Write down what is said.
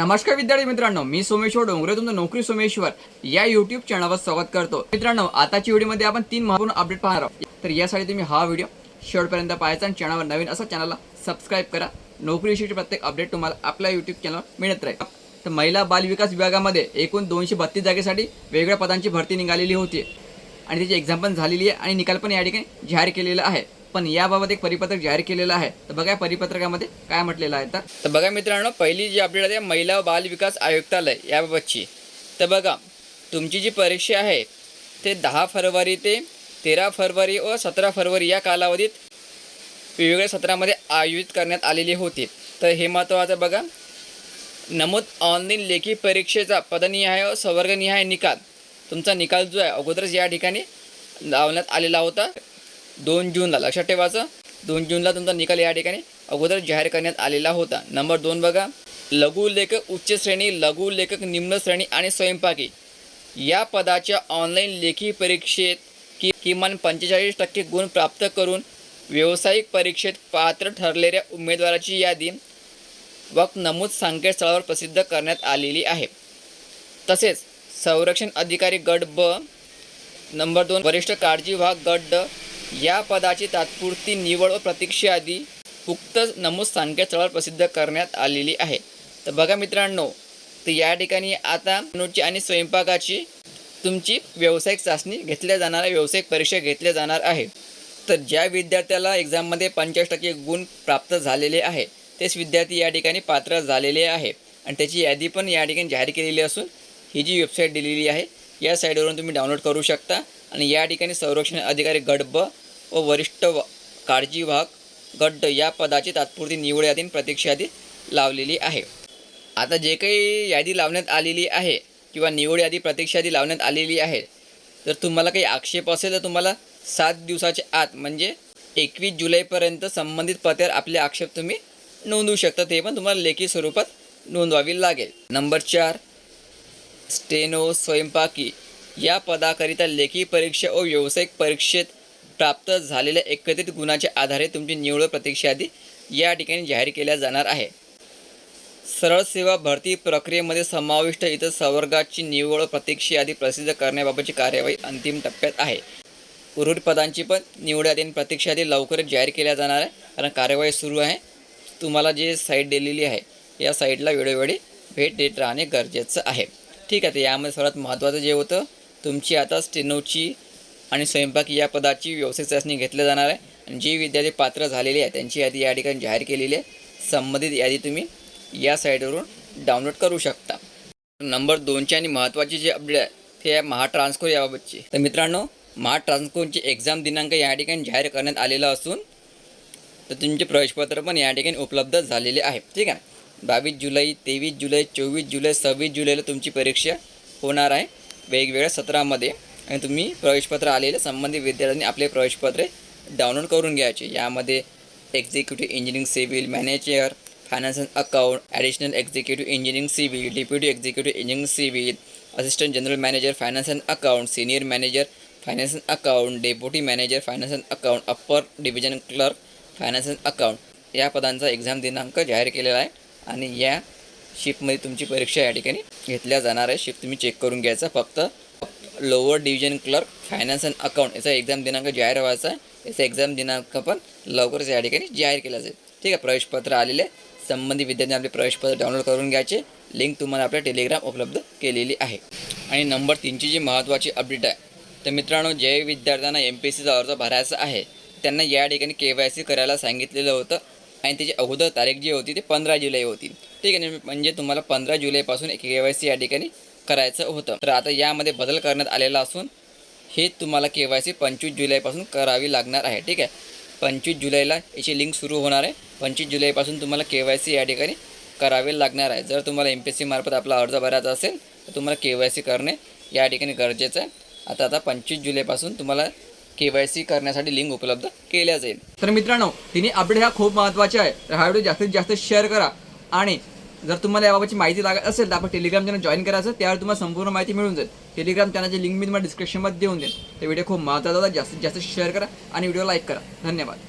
नमस्कार विद्यार्थी मित्रांनो मी सोमेश्वर डोंगरे तुमचं नोकरी सोमेश्वर या युट्यूब चॅनलवर स्वागत करतो. मित्रांनो आताच्या व्हिडिओमध्ये आपण तीन महत्त्वपूर्ण अपडेट पाहणार आहोत. तर यासाठी तुम्ही हा व्हिडिओ शेवटपर्यंत पाहायचा आणि चॅनलवर नवीन असा चॅनलला सबस्क्राईब करा. नोकरीविषयीचे प्रत्येक अपडेट तुम्हाला आपल्या युट्यूब चॅनलवर मिळत राहील. तर महिला बाल विकास विभागामध्ये एकूण दोनशे बत्तीस जागेसाठी वेगवेगळ्या पदांची भरती निघालेली होती. आणि त्याची एक्झाम पण झालेली आहे आणि निकाल पण या ठिकाणी जाहीर केलेला आहे. पण याबाबत एक परिपत्रक जाहीर केलेलं आहे. तर बघा परिपत्रकामध्ये काय म्हटलेलं आहे. तर तर बघा मित्रांनो पहिली जी अपडेट आहे महिला व बाल विकास आयुक्तालय याबाबतची. तर बघा तुमची जी परीक्षा आहे ते दहा फरवरी ते तेरा फरवरी व सतरा फरवरी या कालावधीत वेगवेगळ्या सत्रामध्ये आयोजित करण्यात आलेली होती. तर हे महत्त्वाचं बघा. नमूद ऑनलाईन लेखी परीक्षेचा पदनिहाय व संवर्गनिहाय निकाल. तुमचा निकाल जो आहे अगोदरच या ठिकाणी लावण्यात आलेला होता. दोन जूनला. लक्षात ठेवायचं दोन जूनला तुमचा निकाल या ठिकाणी अगोदर जाहीर करण्यात आलेला होता. नंबर दोन बघा लघु लेखक उच्च श्रेणी लघु लेखक निम्न श्रेणी आणि स्वयंपाकी. या पदाच्या ऑनलाईन लेखी परीक्षेत कि किमान पंचेचाळीस टक्के गुण प्राप्त करून व्यावसायिक परीक्षेत पात्र ठरलेल्या उमेदवाराची यादी वक्त नमूद संकेतस्थळावर प्रसिद्ध करण्यात आलेली आहे. तसेच संरक्षण अधिकारी गट ब नंबर दोन वरिष्ठ काळजी विभाग गट ड या पदाची तात्पुरती निवड व प्रतीक्षा आधी उक्त नमूद संकेतस्थळावर प्रसिद्ध करण्यात आलेली आहे. तर बघा मित्रांनो तर या ठिकाणी आता मेनूची आणि स्वयंपाकाची तुमची व्यावसायिक चाचणी घेतल्या जाणार आहे व्यावसायिक परीक्षा घेतल्या जाणार आहे. तर ज्या विद्यार्थ्याला एक्झाममध्ये पंचाळीस टक्के गुण प्राप्त झालेले आहे तेच विद्यार्थी या ठिकाणी पात्र झालेले आहे. आणि त्याची यादी पण या ठिकाणी जाहीर केलेली असून ही जी वेबसाईट दिलेली आहे या साईटवरून तुम्ही डाउनलोड करू शकता. आणि या ठिकाणी संरक्षण अधिकारी गडब व वरिष्ठ व काळजी विभाग गड्ड या पदाची तात्पुरती निवड यादी प्रतीक्षा यादी लावलेली आहे. आता जे काही यादी लावण्यात आलेली आहे किंवा निवड यादी प्रतीक्षा यादी लावण्यात आलेली आहे तर तुम्हाला काही आक्षेप असेल तर तुम्हाला सात दिवसाच्या आत म्हणजे एकवीस जुलैपर्यंत संबंधित पत्यावर आपले आक्षेप तुम्ही नोंदवू शकता ते पण तुम्हाला लेखी स्वरूपात नोंदवावी लागेल. नंबर चार स्टेनो स्वयंपाकी. या पदाकरिता लेखी परीक्षा व व्यावसायिक परीक्षेत प्राप्त झालेल्या एकत्रित गुणाच्या आधारे तुमची निवड प्रतीक्षा आधी या ठिकाणी जाहीर केल्या जाणार आहे. सरळ सेवा भरती प्रक्रियेमध्ये समाविष्ट इतर संवर्गाची निवड प्रतीक्षा यादी प्रसिद्ध करण्याबाबतची कार्यवाही अंतिम टप्प्यात आहे. उर्वरित पदांची पण निवड आणि प्रतीक्षा आधी लवकरच जाहीर केल्या जाणार आहे. कारण कार्यवाही सुरू आहे. तुम्हाला जे साईट दिलेली आहे या साईटला वेळोवेळी भेट देत राहणे गरजेचं आहे. ठीक आहे तर यामध्ये सर्वात महत्त्वाचं जे होतं तुमची आता स्टेनोची आणि स्वयंपाक या पदाची व्यावसायिक चाचणी घेतली जाणार आहे. आणि जी विद्यार्थी पात्र झालेली आहे त्यांची यादी या ठिकाणी जाहीर केलेली आहे. संबंधित यादी तुम्ही या साईटवरून डाउनलोड करू शकता. नंबर दोनची आणि महत्त्वाची जी अपडेट आहे ते आहे महाट्रान्सकोर याबाबतची. तर मित्रांनो महाट्रान्सकोरची एक्झाम दिनांक या ठिकाणी जाहीर करण्यात आलेला असून तर तुमचे प्रवेशपत्र पण या ठिकाणी उपलब्ध झालेले आहे. ठीक आहे बावीस जुलै तेवीस जुलै चोवीस जुलै सव्वीस जुलैला तुमची परीक्षा होणार आहे. वेगवेगळ्या सत्रामध्ये आणि तुम्ही प्रवेशपत्र आलेले संबंधित विद्यार्थ्यांनी आपले प्रवेशपत्रे डाउनलोड करून घ्यायचे. यामध्ये executive engineering civil manager finance and account additional executive engineering civil deputy executive engineering civil assistant general manager finance and account senior manager finance and account deputy manager finance and account upper division clerk finance and account या पदांचा exam दिनांक जाहीर केलेला आहे. आणि या शिफ्टमध्ये तुमची परीक्षा या ठिकाणी घेतल्या जाणार आहे. शिफ्ट तुम्ही चेक करून घ्यायचा. फक्त lower division clerk finance and account याचा एक्झाम दिनांक जाहीर व्हायचा आहे. याचा एक्झाम दिनांक पण लवकरच या ठिकाणी जाहीर केला जाईल. ठीक आहे प्रवेशपत्र आलेले संबंधित विद्यार्थ्यांनी आपले प्रवेशपत्र डाउनलोड करून घ्यायचे. लिंक तुम्हाला आपल्या टेलिग्राम उपलब्ध केलेली आहे. आणि नंबर तीनची जी महत्त्वाची अपडेट आहे तर मित्रांनो जे विद्यार्थ्यांना एम पी एस सीचा अर्ज भरायचा आहे त्यांना या ठिकाणी के वाय सी करायला सांगितलेलं होतं. आणि त्याची अगोदर तारीख जी होती ती पंधरा जुलै होती. ठीक आहे ना? म्हणजे तुम्हाला पंधरा जुलैपासून एक के वाय सी या ठिकाणी करायचं होतं. तर आता यामध्ये बदल करण्यात आलेला असून हे तुम्हाला के वाय सी पंचवीस जुलैपासून करावी लागणार आहे. ठीक आहे? पंचवीस जुलैला याची लिंक सुरू होणार आहे. पंचवीस जुलैपासून तुम्हाला के वाय सी या ठिकाणी करावे लागणार आहे. जर तुम्हाला एम पी एस सीमार्फत आपला अर्ज भरायचा असेल तर तुम्हाला के वाय सी करणे या ठिकाणी गरजेचं आहे. आता आता पंचवीस जुलैपासून तुम्हाला के वाय सी करण्यासाठी लिंक उपलब्ध केल्या जाईल. तर मित्रांनो तिने अपडेट ह्या खूप महत्त्वाचे आहे. तर हा व्हिडिओ जास्तीत जास्त शेअर करा. आणि जर तुम्हाला याबाबतची माहिती लागत असेल तर आपण टेलिग्राम चॅनल जॉईन करायचं त्यावर तुम्हाला संपूर्ण माहिती मिळून जाईल. टेलिग्राम चॅनलची लिंक मी तुम्हाला डिस्क्रिप्शनमध्ये देऊन देईन. तर व्हिडिओ खूप महत्त्वाचा जास्तीत जास्त शेअर करा आणि व्हिडिओ लाईक करा. धन्यवाद.